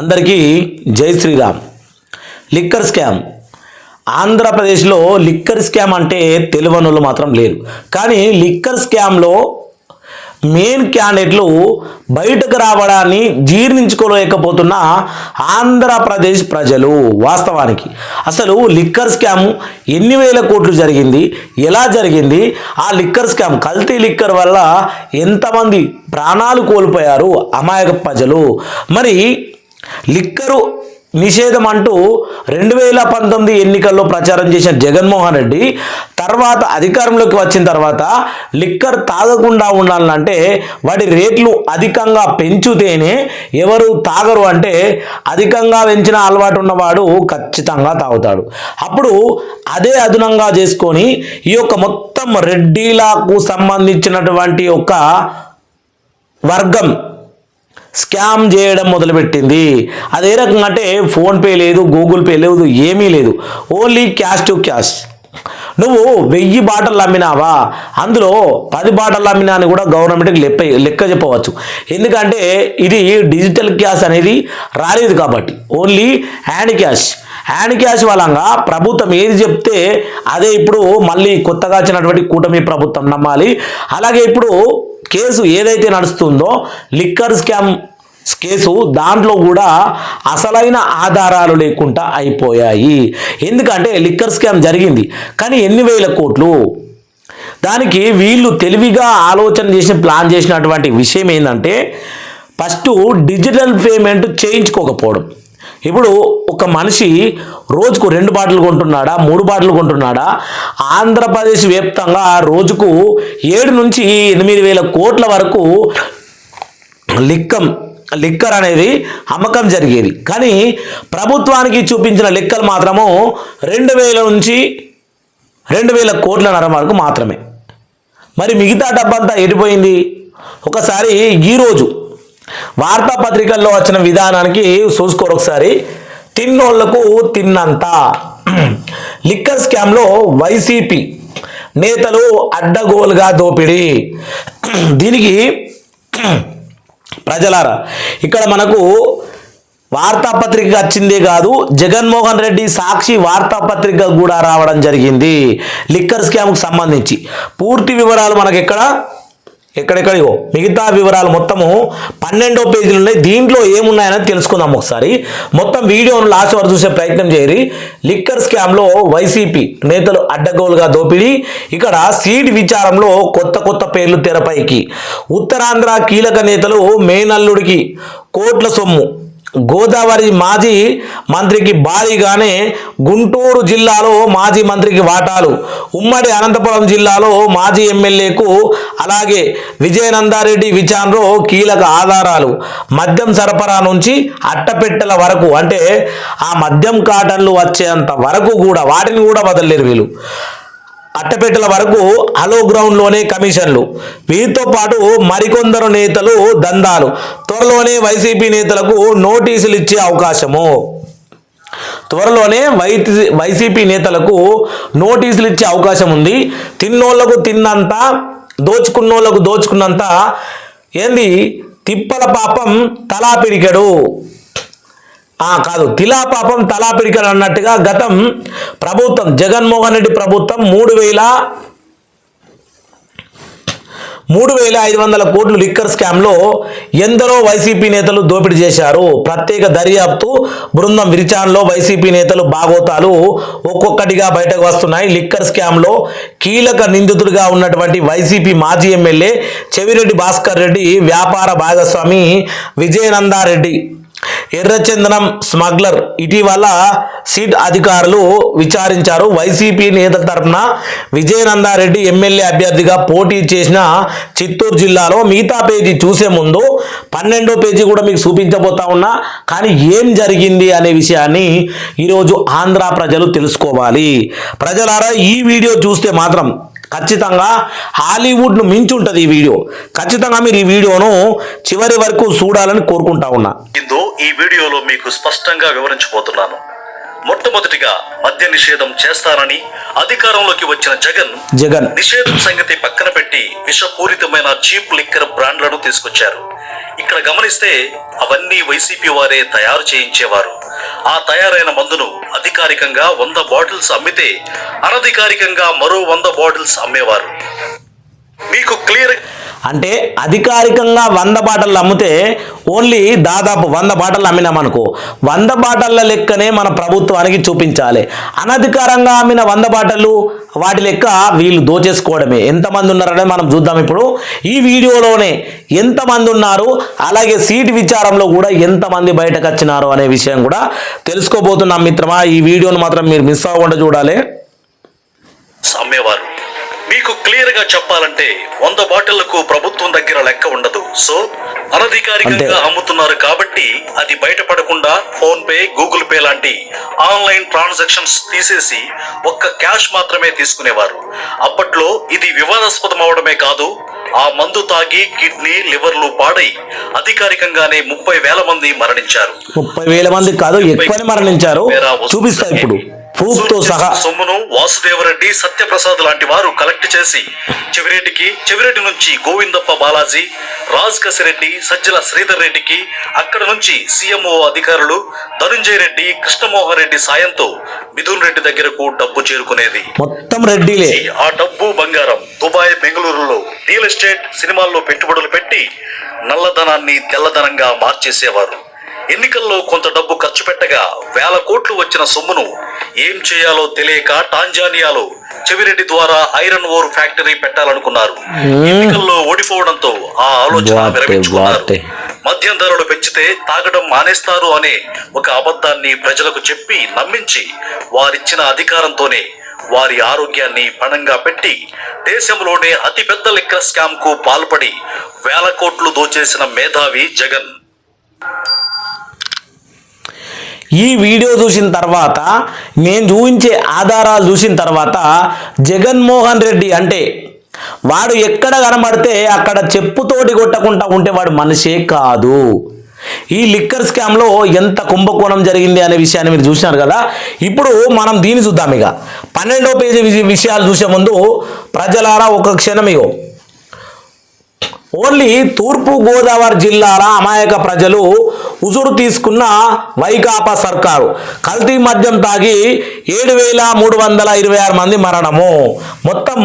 అందరికీ జై Sriram. Liquor scam. ఆంధ్రప్రదేశ్లో లిక్కర్ స్కామ్ అంటే తెలివనులు మాత్రం లేరు. కానీ లిక్కర్ స్కామ్లో మెయిన్ క్యాండిడేట్లు బయటకు రావడాన్ని జీర్ణించుకోలేకపోతున్న ఆంధ్రప్రదేశ్ ప్రజలు వాస్తవానికి. అసలు లిక్కర్ స్కామ్ ఎన్ని వేల కోట్లు జరిగింది? ఎలా జరిగింది? ఆ లిక్కర్ స్కామ్ కల్తీ లిక్కర్ వల్ల ఎంతమంది ప్రాణాలు కోల్పోయారు అమాయక ప్రజలు? మరి లిక్కరు నిషేధం అంటూ రెండు వేల పంతొమ్మిది ఎన్నికల్లో ప్రచారం చేసిన జగన్మోహన్ రెడ్డి తర్వాత అధికారంలోకి వచ్చిన తర్వాత లిక్కర్ తాగకుండా ఉండాలంటే వాటి రేట్లు అధికంగా పెంచుతేనే ఎవరు తాగరు అంటే అధికంగా పెంచిన అలవాటు ఉన్నవాడు ఖచ్చితంగా తాగుతాడు. అప్పుడు అదే అదునంగా చేసుకొని ఈ యొక్క మొత్తం రెడ్డిలకు సంబంధించినటువంటి ఒక వర్గం స్కామ్ చేయడం మొదలుపెట్టింది. అది ఏ రకంగా అంటే ఫోన్పే లేదు గూగుల్ పే లేదు ఏమీ లేదు. Only cash to cash. నువ్వు వెయ్యి బాటలు అమ్మినావా? అందులో పది బాటలు అమ్మినా అని కూడా గవర్నమెంట్కి లెక్క లెక్క చెప్పవచ్చు. ఎందుకంటే ఇది డిజిటల్ క్యాష్ అనేది రాలేదు కాబట్టి. Only hand cash hand cash వలంగా ప్రభుత్వం ఏది చెప్తే అదే ఇప్పుడు మళ్ళీ కొత్తగా వచ్చినటువంటి కూటమి ప్రభుత్వం నమ్మాలి. అలాగే ఇప్పుడు కేసు ఏదైతే నడుస్తుందో లిక్కర్ స్కామ్ కేసు దాంట్లో కూడా అసలైన ఆధారాలు లేకుండా అయిపోయాయి. ఎందుకంటే లిక్కర్ స్కామ్ జరిగింది. కానీ ఎన్ని వేల కోట్లు? దానికి వీళ్ళు తెలివిగా ఆలోచన చేసి ప్లాన్ చేసినటువంటి విషయం ఏంటంటే ఫస్ట్ డిజిటల్ పేమెంట్ చేయించుకోకపోవడం. ఇప్పుడు ఒక మనిషి రోజుకు రెండు బాటలు కొంటున్నాడా మూడు బాటలు కొంటున్నాడా? ఆంధ్రప్రదేశ్ వ్యాప్తంగా రోజుకు ఏడు నుంచి ఎనిమిది వేల కోట్ల వరకు లిక్కం లిక్కర్ అనేది అమ్మకం జరిగేది. కానీ ప్రభుత్వానికి చూపించిన లెక్కలు మాత్రము రెండు వేల నుంచి రెండు వేల కోట్లన్నర వరకు మాత్రమే. మరి మిగతా డబ్బంతా ఎడిపోయింది ఒకసారి ఈరోజు వార్తాపత్రికల్లో వచ్చిన విధానానికి చూసుకోరు ఒకసారి. తిన్నోళ్ళకు తిన్నంత. లిక్కర్ స్కామ్లో వైసీపీ నేతలు అడ్డగోలుగా దోపిడీ. దీనికి ప్రజలారా ఇక్కడ మనకు వార్తాపత్రిక వచ్చిందే కాదు జగన్మోహన్ రెడ్డి సాక్షి వార్తాపత్రిక కూడా రావడం జరిగింది. లిక్కర్ స్కామ్కు సంబంధించి. పూర్తి వివరాలు మనకి ఇక్కడ ఎక్కడెక్కడివో. మిగతా వివరాలు మొత్తము పన్నెండో పేజీలు ఉన్నాయి. దీంట్లో ఏమున్నాయని తెలుసుకుందాం ఒకసారి. మొత్తం వీడియోను లాస్ట్ వరకు చూసే ప్రయత్నం చేయరు లిక్కర్ స్కామ్లో వైసీపీ నేతలు అడ్డగోలుగా దోపిడీ. ఇక్కడ సీడ్ విచారంలో కొత్త కొత్త పేర్లు తెరపైకి. ఉత్తరాంధ్ర కీలక నేతలు మేనల్లుడికి కోట్ల సొమ్ము. గోదావరి మాజీ మంత్రికి భారీగానే గుంటూరు జిల్లాలో మాజీ మంత్రికి వాటాలు. ఉమ్మడి అనంతపురం జిల్లాలో మాజీ ఎమ్మెల్యేకు అలాగే విజయనందారెడ్డి విచారణలో కీలక ఆధారాలు. మద్యం సరఫరా నుంచి అట్టపెట్టెల వరకు అంటే ఆ మద్యం కాటన్లు వచ్చేంత వరకు కూడా వాటిని కూడా వదలలేరు వీళ్ళు. అట్టపెట్టెల వరకు హలో గ్రౌండ్లోనే కమిషన్లు. వీరితో పాటు మరికొందరు నేతలు దందాలు. త్వరలోనే వైసీపీ నేతలకు నోటీసులు ఇచ్చే అవకాశము. త్వరలోనే వై వైసీపీ నేతలకు నోటీసులు ఇచ్చే అవకాశం ఉంది. తిన్నోళ్ళకు తిన్నంత దోచుకున్నోళ్ళకు దోచుకున్నంత ఏంది? తిప్పల పాపం తలా పిడికెడు ఆ కాదు తిలా పాపం తలా పిడికలు అన్నట్టుగా గతం ప్రభుత్వం జగన్మోహన్ రెడ్డి ప్రభుత్వం మూడు వేల మూడు వేల ఐదు వందల కోట్లు లిక్కర్ స్కామ్లో ఎందరో వైసీపీ నేతలు దోపిడీ చేశారు. ప్రత్యేక దర్యాప్తు బృందం విరిచాన్లో వైసీపీ నేతలు బాగోతాలు ఒక్కొక్కటిగా బయటకు వస్తున్నాయి. లిక్కర్ స్కామ్లో కీలక నిందితుడిగా ఉన్నటువంటి వైసీపీ మాజీ ఎమ్మెల్యే చెవిరెడ్డి భాస్కర్ రెడ్డి వ్యాపార భాగస్వామి విజయనందారెడ్డి. ఎర్రచందనం స్మగ్లర్. ఇటీవల సిట్ అధికారులు విచారించారు. వైసీపీ నేత తరపున విజయనందారెడ్డి ఎమ్మెల్యే అభ్యర్థిగా పోటీ చేసిన చిత్తూరు జిల్లాలో మిగతా పేజీ చూసే ముందు పన్నెండో పేజీ కూడా మీకు చూపించబోతా ఉన్నా. కానీ ఏం జరిగింది అనే విషయాన్ని ఈరోజు ఆంధ్ర ప్రజలు తెలుసుకోవాలి. ప్రజలారా ఈ వీడియో చూస్తే మాత్రం ఖచ్చితంగా హాలీవుడ్ను మించి ఉంటుంది ఈ వీడియో. ఖచ్చితంగా మీరు ఈ వీడియోను చివరి వరకు చూడాలని కోరుకుంటా ఉన్నా. ఈ వీడియోలో మీకు స్పష్టంగా వివరించబోతున్నాను. మొట్టమొదటిగా మద్య నిషేధం చేస్తానని అధికారంలోకి వచ్చిన జగన్ జగన్. నిషేధం సంగతి పక్కన పెట్టి విషపూరితమైన చీప్ లిక్కర్ బ్రాండ్లను తీసుకొచ్చారు. ఇక్కడ గమనిస్తే అవన్నీ వైసీపీ వారే తయారు చేయించేవారు. ఆ తయారైన మందును అధికారికంగా వంద బాటిల్స్ అమ్మితే అనధికారికంగా మరో వంద బాటిల్స్ అమ్మేవారు. మీకు క్లియర్ అంటే అధికారికంగా వంద బాటలు అమ్మితే ఓన్లీ దాదాపు వంద బాటలు అమ్మినామనుకో వంద బాటల లెక్కనే మన ప్రభుత్వానికి చూపించాలి. అనధికారంగా అమ్మిన వంద బాటలు వాటి లెక్క వీళ్ళు దోచేసుకోవడమే. ఎంతమంది ఉన్నారనే మనం చూద్దాం ఇప్పుడు. ఈ వీడియోలోనే ఎంతమంది ఉన్నారు అలాగే సీటు విచారంలో కూడా ఎంతమంది బయటకు వచ్చినారు అనే విషయం కూడా తెలుసుకోబోతున్నాం మిత్రమా. ఈ వీడియోను మాత్రం మీరు మిస్ అవ్వకుండా చూడాలి. అమ్మేవారు మీకు క్లియర్గా చెప్పాలంటే వంద బాటిళ్ళకు ప్రభుత్వం దగ్గర లెక్క ఉండదు. సో అనధికారికంగా అమ్ముతున్నారు కాబట్టి అది బయటపడకుండా ఫోన్ పే గూగుల్ పే లాంటి ఆన్లైన్ ట్రాన్సాక్షన్స్ తీసేసి ఒక్క క్యాష్ మాత్రమే తీసుకునేవారు. అప్పట్లో ఇది వివాదాస్పదం అవడమే కాదు ఆ మందు తాగి కిడ్నీ లివర్లు పాడై అధికారికంగానే ముప్పై వేల మంది మరణించారు. ముప్పై వేల మంది కాదు ఎక్కువనే మరణించారు. చూపిస్తా ఇప్పుడు. ప్రూఫ్తో సహా సొమ్మును వాసుదేవరెడ్డి సత్యప్రసాద్ లాంటి వారు కలెక్ట్ చేసి చెవిరెడ్డికి చెవిరెడ్డి నుంచి గోవిందప్ప బాలాజీ రాజ్ కసిరెడ్డి సజ్జల శ్రీధర్ రెడ్డికి అక్కడ నుంచి సీఎంఓ అధికారులు ధనుంజయ రెడ్డి కృష్ణమోహన్ రెడ్డి సాయంతో మిథున్ రెడ్డి దగ్గరకు డబ్బు చేరుకునేది. మొత్తం రెడ్డిలే. ఆ డబ్బు బంగారం దుబాయ్ బెంగళూరులో రియల్ ఎస్టేట్ సినిమాల్లో పెట్టుబడులు పెట్టి నల్లధనాన్ని తెల్లధనంగా మార్చేసేవారు. ఎన్నికల్లో కొంత డబ్బు ఖర్చు పెట్టగా వేల కోట్లు వచ్చిన సొమ్మును ఏం చేయాలో తెలియక టాంజానియాలో చెవిరెడ్డి ద్వారా ఐరన్ ఓర్ ఫ్యాక్టరీ పెట్టాలనుకున్నారు. ఎన్నికల్లో ఓడిపోవడంతో ఆ ఆలోచన విరమించుకున్నారు. మద్యం ధరలు పెంచితే తాగడం మానేస్తారు అనే ఒక అబద్ధాన్ని ప్రజలకు చెప్పి నమ్మించి వారిచ్చిన అధికారంతోనే వారి ఆరోగ్యాన్ని పణంగా పెట్టి దేశంలోనే అతిపెద్ద లిక్కర్ స్కామ్కు పాల్పడి వేల కోట్లు దోచేసిన మేధావి జగన్. ఈ వీడియో చూసిన తర్వాత నేను చూపించే ఆధారాలు చూసిన తర్వాత జగన్మోహన్ రెడ్డి అంటే వాడు ఎక్కడ కనబడితే అక్కడ చెప్పుతోటి కొట్టకుండా ఉంటే వాడు మనిషే కాదు. ఈ లిక్కర్ స్కామ్లో ఎంత కుంభకోణం జరిగింది అనే విషయాన్ని మీరు చూసినారు కదా? ఇప్పుడు మనం దీన్ని చూద్దాం ఇక. పన్నెండో పేజీ విషయాలు చూసే ముందు ప్రజలారా ఒక క్షణం ఇగో. ఓన్లీ తూర్పు గోదావరి జిల్లాల అమాయక ప్రజలు ఉజురు తీసుకున్న వైకాపా సర్కారు. కల్తీ మద్యం తాగి ఏడు వేల మూడు వందల ఇరవై ఆరు మంది మరణము. మొత్తం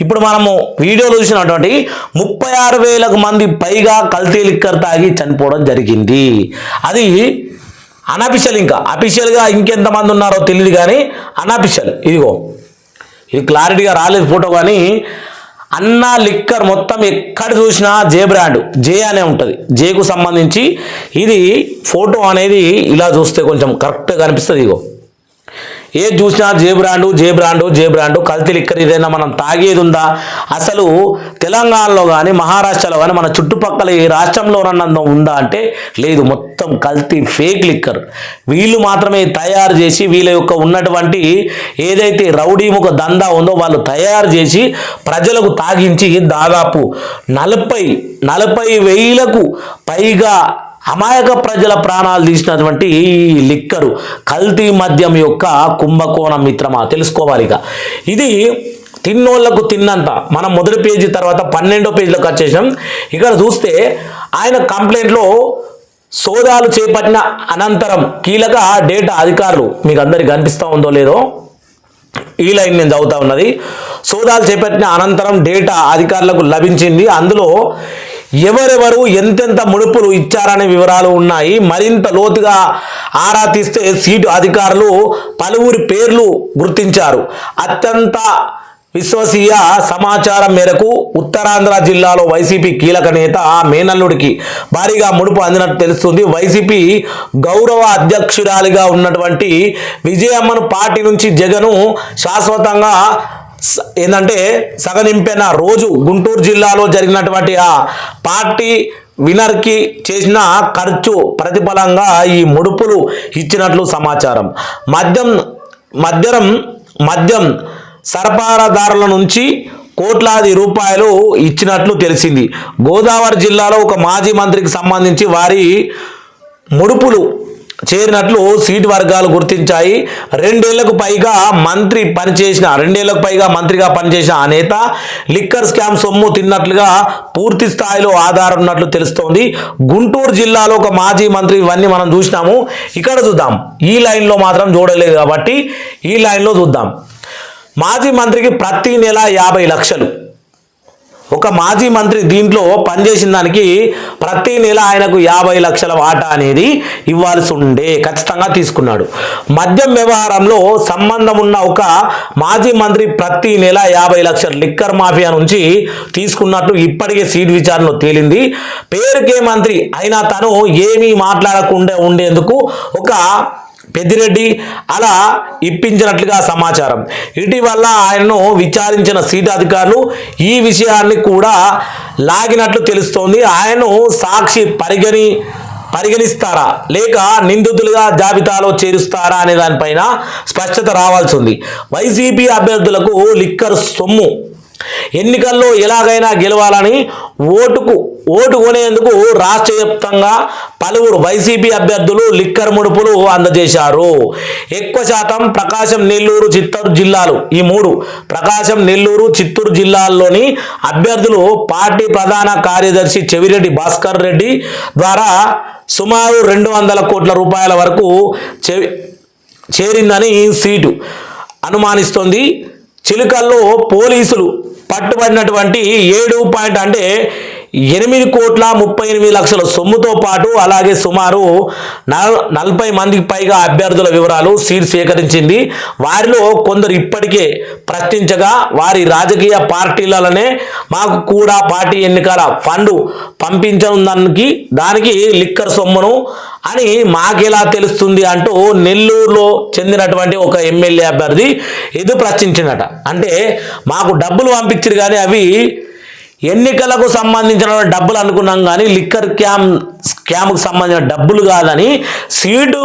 ఇప్పుడు మనము వీడియోలో చూసినటువంటి ముప్పై ఆరు వేలకు మంది పైగా కల్తీ లిక్కర్ తాగి చనిపోవడం జరిగింది. అది అనఫిషియల్ ఇంకా. అఫీషియల్గా ఇంకెంతమంది ఉన్నారో తెలియదు కానీ అనఫిషియల్ ఇదిగో ఇది క్లారిటీగా రాలేదు ఫోటో కానీ అన్నా లిక్కర్ మొత్తం ఎక్కడ చూసినా జే బ్రాండ్ జే అనే ఉంటుంది. జేకు సంబంధించి ఇది ఫోటో అనేది ఇలా చూస్తే కొంచెం కరెక్ట్గా కనిపిస్తుంది ఇగో. ఏది చూసినా J brand J brand J brand కల్తీ లిక్కర్ ఏదైనా మనం తాగేది ఉందా అసలు తెలంగాణలో కానీ మహారాష్ట్రలో కానీ మన చుట్టుపక్కల ఏ రాష్ట్రంలోనన్నా ఉందా అంటే లేదు. మొత్తం కల్తీ ఫేక్ లిక్కర్. వీళ్ళు మాత్రమే తయారు చేసి వీళ్ళ యొక్క ఉన్నటువంటి ఏదైతే రౌడీముఖ దందా ఉందో వాళ్ళు తయారు చేసి ప్రజలకు తాగించి దాదాపు నలభై నలభై వేలకు పైగా అమాయక ప్రజల ప్రాణాలు తీసినటువంటి ఈ లిక్కరు కల్తీ మద్యం యొక్క కుంభకోణం మిత్రమా? తెలుసుకోవాలి ఇక ఇది తిన్నోళ్ళకు తిన్నంత. మనం మొదటి పేజీ తర్వాత పన్నెండో పేజీలోకి వచ్చేసాం ఇక్కడ చూస్తే ఆయన కంప్లైంట్లో సోదాలు చేపట్టిన అనంతరం కీలక డేటా అధికారులు మీకు అందరికి కనిపిస్తూ ఉందో లేదో ఈ లైన్ నేను చదువుతా ఉన్నది. సోదాలు చేపట్టిన అనంతరం డేటా అధికారులకు లభించింది. అందులో ఎవరెవరు ఎంతెంత ముడుపులు ఇచ్చారనే వివరాలు ఉన్నాయి. మరింత లోతుగా ఆరా తీస్తే సీటు అధికారులు పలువురి పేర్లు గుర్తించారు. అత్యంత విశ్వసీయ సమాచారం మేరకు ఉత్తరాంధ్ర జిల్లాలో వైసీపీ కీలక నేత మేనల్లుడికి భారీగా ముడుపు అందినట్టు తెలుస్తుంది. వైసీపీ గౌరవ అధ్యక్షురాలిగా ఉన్నటువంటి విజయమ్మను పార్టీ నుంచి జగను శాశ్వతంగా ఏంటంటే సగనింపిన రోజు గుంటూరు జిల్లాలో జరిగినటువంటి ఆ పార్టీ వినర్కి చేసిన ఖర్చు ప్రతిఫలంగా ఈ ముడుపులు ఇచ్చినట్లు సమాచారం. మద్యం మద్యం మద్యం సరఫరాదారుల నుంచి కోట్లాది రూపాయలు ఇచ్చినట్లు తెలిసింది. గోదావరి జిల్లాలో ఒక మాజీ మంత్రికి సంబంధించి వారి ముడుపులు చేరినట్లు సీటు వర్గాలు గుర్తించాయి. రెండేళ్ళకు పైగా మంత్రి పనిచేసిన రెండేళ్ళకు పైగా మంత్రిగా పనిచేసిన ఆ నేత లిక్కర్ స్కామ్ సొమ్ము తిన్నట్లుగా పూర్తి స్థాయిలో ఆధారం ఉన్నట్లు తెలుస్తోంది. గుంటూరు జిల్లాలో ఒక మాజీ మంత్రి ఇవన్నీ మనం చూసినాము. ఇక్కడ చూద్దాం. ఈ లైన్లో మాత్రం చూడలేదు కాబట్టి ఈ లైన్లో చూద్దాం. మాజీ మంత్రికి ప్రతి నెల యాభై లక్షలు. ఒక మాజీ మంత్రి దీంట్లో పనిచేసిన దానికి ప్రతి నెల ఆయనకు యాభై లక్షల వాటా అనేది ఇవ్వాల్సి ఉండే ఖచ్చితంగా తీసుకున్నాడు. మద్యం వ్యవహారంలో సంబంధం ఉన్న ఒక మాజీ మంత్రి ప్రతి నెల యాభై లక్షల లిక్కర్ మాఫియా నుంచి తీసుకున్నట్టు ఇప్పటికే సీట్ విచారణలో తేలింది. పేరుకే మంత్రి అయినా తను ఏమీ మాట్లాడకుండా ఉండేందుకు ఒక పెద్దిరెడ్డి అలా ఇప్పించినట్లుగా సమాచారం. ఇటీవల ఆయనను విచారించిన సీట్ అధికారులు ఈ విషయాన్ని కూడా లాగినట్లు తెలుస్తోంది. ఆయనను సాక్షి పరిగణి పరిగణిస్తారా? లేక నిందితులుగా జాబితాలో చేరుస్తారా అనే దానిపైన స్పష్టత రావాల్సి ఉంది. వైసీపీ అభ్యర్థులకు లిక్కర్ సొమ్ము ఎన్నికల్లో ఎలాగైనా గెలవాలని ఓటుకు ఓటు కొనేందుకు రాష్ట్ర వ్యాప్తంగా పలువురు వైసీపీ అభ్యర్థులు లిక్కర్ ముడుపులు అందజేశారు. ఎక్కువ శాతం ప్రకాశం నెల్లూరు చిత్తూరు జిల్లాలు ఈ మూడు ప్రకాశం నెల్లూరు చిత్తూరు జిల్లాల్లోని అభ్యర్థులు పార్టీ ప్రధాన కార్యదర్శి చెవిరెడ్డి భాస్కర్ రెడ్డి ద్వారా సుమారు రెండు వందల కోట్ల రూపాయల వరకు చెవి చేరిందని సీటు అనుమానిస్తోంది. చిలుకల్లో పోలీసులు పట్టుబడినటువంటి ఏడు పాయింట్ అంటే ఎనిమిది కోట్ల ముప్పై ఎనిమిది లక్షల సొమ్ముతో పాటు అలాగే సుమారు నలభై మందికి పైగా అభ్యర్థుల వివరాలు సీట్ సేకరించింది. వారిలో కొందరు ఇప్పటికే ప్రశ్నించగా వారి రాజకీయ పార్టీలనే మాకు కూడా పార్టీ ఎన్నికల ఫండ్ పంపించనుందానికి దానికి లిక్కర్ సొమ్మును అని మాకెలా తెలుస్తుంది అంటూ నెల్లూరులో చెందినటువంటి ఒక ఎమ్మెల్యే అభ్యర్థి ఎదురు ప్రశ్నించినట అంటే మాకు డబ్బులు పంపించారు కానీ అవి ఎన్నికలకు సంబంధించిన డబ్బులు అనుకున్నాం కానీ లిక్కర్ క్యామ్ స్కామ్కు సంబంధించిన డబ్బులు కాదని సీటు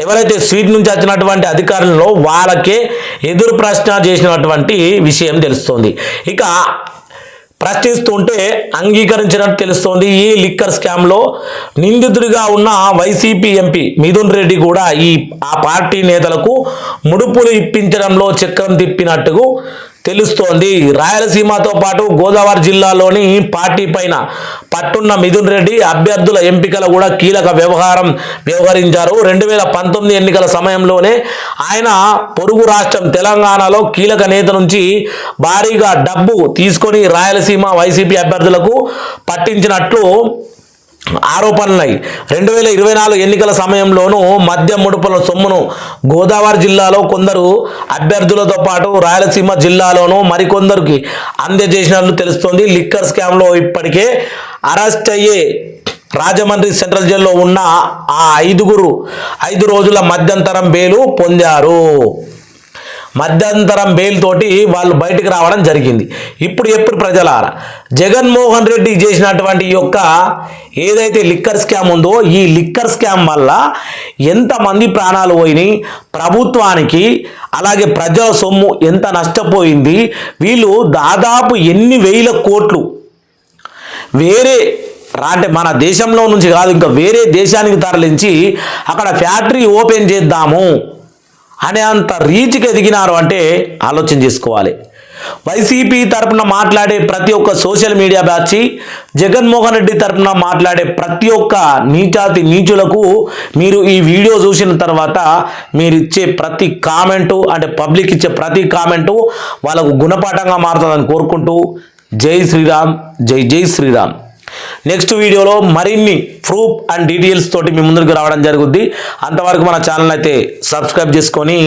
ఎవరైతే సీట్ నుంచి వచ్చినటువంటి అధికారులలో వాళ్ళకే ఎదురు ప్రశ్న చేసినటువంటి విషయం తెలుస్తుంది. ఇక ప్రశ్నిస్తుంటే అంగీకరించినట్టు తెలుస్తోంది ఈ లిక్కర్ స్కామ్లో నిందితుడిగా ఉన్న వైసీపీ ఎంపీ మిథున్ రెడ్డి కూడా ఈ ఆ పార్టీ నేతలకు ముడుపులు ఇప్పించడంలో చక్రం తిప్పినట్టుగా తెలుస్తోంది. రాయలసీమతో పాటు గోదావరి జిల్లాలోని పార్టీ పైన పట్టున్న మిథున్ రెడ్డి అభ్యర్థుల ఎంపికల కూడా కీలక వ్యవహారం వ్యవహరించారు. రెండు వేల పంతొమ్మిది ఎన్నికల సమయంలోనే ఆయన పొరుగు రాష్ట్రం తెలంగాణలో కీలక నేత నుంచి భారీగా డబ్బు తీసుకొని రాయలసీమ వైసీపీ అభ్యర్థులకు పట్టించినట్లు ఆరోపణలై రెండు వేల ఇరవై నాలుగు ఎన్నికల సమయంలోనూ మద్యం ముడుపుల సొమ్మును గోదావరి జిల్లాలో కొందరు అభ్యర్థులతో పాటు రాయలసీమ జిల్లాలోనూ మరికొందరికి అందజేసినట్లు తెలుస్తోంది. లిక్కర్ స్కామ్లో ఇప్పటికే అరెస్ట్ అయ్యే రాజమండ్రి సెంట్రల్ జైల్లో ఉన్న ఆ ఐదుగురు ఐదు రోజుల మధ్యంతరం బెయిలు పొందారు. మధ్యంతరం బెయిల్ తోటి వాళ్ళు బయటికి రావడం జరిగింది. ఇప్పుడు ఎప్పుడు ప్రజలారా? జగన్మోహన్ రెడ్డి చేసినటువంటి యొక్క ఏదైతే లిక్కర్ స్కామ్ ఉందో ఈ లిక్కర్ స్కామ్ వల్ల ఎంతమంది ప్రాణాలు పోయినాయి? ప్రభుత్వానికి అలాగే ప్రజల సొమ్ము ఎంత నష్టపోయింది? వీళ్ళు దాదాపు ఎన్ని వేల కోట్లు వేరే అంటే మన దేశంలో నుంచి కాదు ఇంకా వేరే దేశానికి తరలించి అక్కడ ఫ్యాక్టరీ ఓపెన్ చేద్దాము. అనే అంత రీచ్కి ఎదిగినారు అంటే ఆలోచన చేసుకోవాలి. వైసీపీ తరపున మాట్లాడే ప్రతి ఒక్క social media batch Jaganmohan Reddy తరపున మాట్లాడే ప్రతి ఒక్క నీచాతి నీచులకు మీరు ఈ వీడియో చూసిన తర్వాత మీరు ఇచ్చే ప్రతి కామెంటు అంటే పబ్లిక్ ఇచ్చే ప్రతి కామెంటు వాళ్ళకు గుణపాఠంగా మారుతుందని కోరుకుంటూ జై శ్రీరామ్ జై జై శ్రీరామ్. నెక్స్ట్ వీడియోలో మరిన్ని ప్రూఫ్ అండ్ డీటెయిల్స్ తోటి మీ ముందుకు రావడం జరుగుద్ది. అంతవరకు మన ఛానల్ అయితే సబ్స్క్రైబ్ చేసుకొని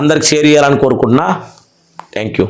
అందరికి షేర్ చేయాలని కోరుకుంటున్నా. Thank you